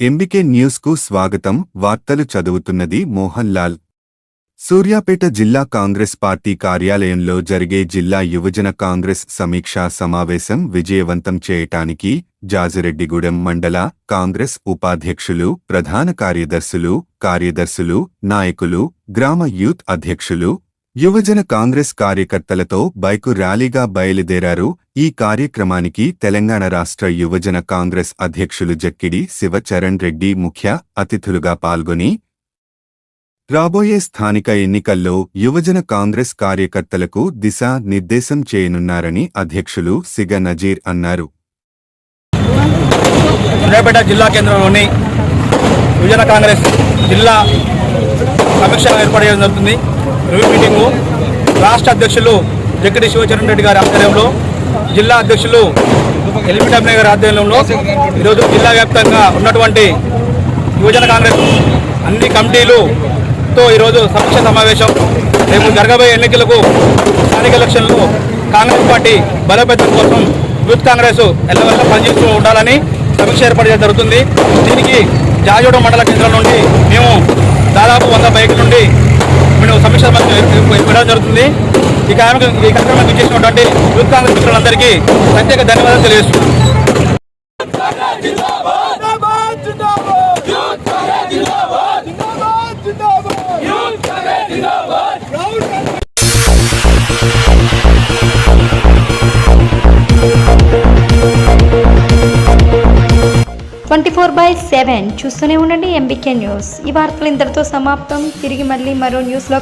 MBK న్యూస్కు స్వాగతం. వార్తలు చదువుతున్నది మోహన్ లాల్ సూర్యాపేట జిల్లా కాంగ్రెస్ పార్టీ కార్యాలయంలో జరిగే జిల్లా యువజన కాంగ్రెస్ సమీక్షా సమావేశం విజయవంతం చేయటానికి జాజిరెడ్డిగూడెం మండల కాంగ్రెస్ ఉపాధ్యక్షులు ప్రధాన కార్యదర్శులు కార్యదర్శులు నాయకులు గ్రామ యూత్ అధ్యక్షులు యువజన కాంగ్రెస్ కార్యకర్తలతో బైకు ర్యాలీగా బయలుదేరారు ఈ కార్యక్రమానికి తెలంగాణ రాష్ట్ర యువజన కాంగ్రెస్ అధ్యక్షులు జక్కిడి శివచరణ్ రెడ్డి ముఖ్య అతిథులుగా పాల్గొని రాబోయే స్థానిక ఎన్నికల్లో యువజన కాంగ్రెస్ కార్యకర్తలకు దిశా నిర్దేశం చేయనున్నారని అధ్యక్షులు సిగ నజీర్ అన్నారు. సూర్యాపేట జిల్లా కేంద్రంలోని యువజన కాంగ్రెస్ జిల్లా సమీక్ష ఏర్పాటు చేయడం జరుగుతుంది. రివ్యూ మీటింగు రాష్ట్ర అధ్యక్షులు జక్కడి శివచరణ్ రెడ్డి గారి ఆధ్వర్యంలో జిల్లా అధ్యక్షులు ఎల్బి డబ్ల్యూ గారి ఆధ్వర్యంలో ఈరోజు జిల్లా వ్యాప్తంగా ఉన్నటువంటి యువజన కాంగ్రెస్ అన్ని కమిటీలుతో ఈరోజు సమీక్ష సమావేశం. రేపు జరగబోయే ఎన్నికలకు స్థానిక ఎలక్షన్లో కాంగ్రెస్ పార్టీ బలోపేతం కోసం యూత్ కాంగ్రెస్ ఎల్లవెల్ల పనిచేస్తూ ఉండాలని సమీక్ష ఏర్పాటు చేయడం జరుగుతుంది. దీనికి జాజోడ మండల కేంద్రం నుండి మేము దాదాపు వంద బైక్ నుండి ప్రదర్శన ఇవ్వడం జరుగుతుంది. ఈ కార్యక్రమం ఈ కార్యక్రమానికి ఇచ్చేసినటువంటి యూత్ కాంగ్రెస్ మిత్రులందరికీ ప్రత్యేక ధన్యవాదాలు తెలియజేస్తున్నాను ట్వంటీ ఫోర్ బై సెవెన్ చూస్తూనే ఉండండి ఎంబీకే న్యూస్. ఈ వార్తలు ఇంతటితో సమాప్తం. తిరిగి మళ్ళీ మరో న్యూస్లో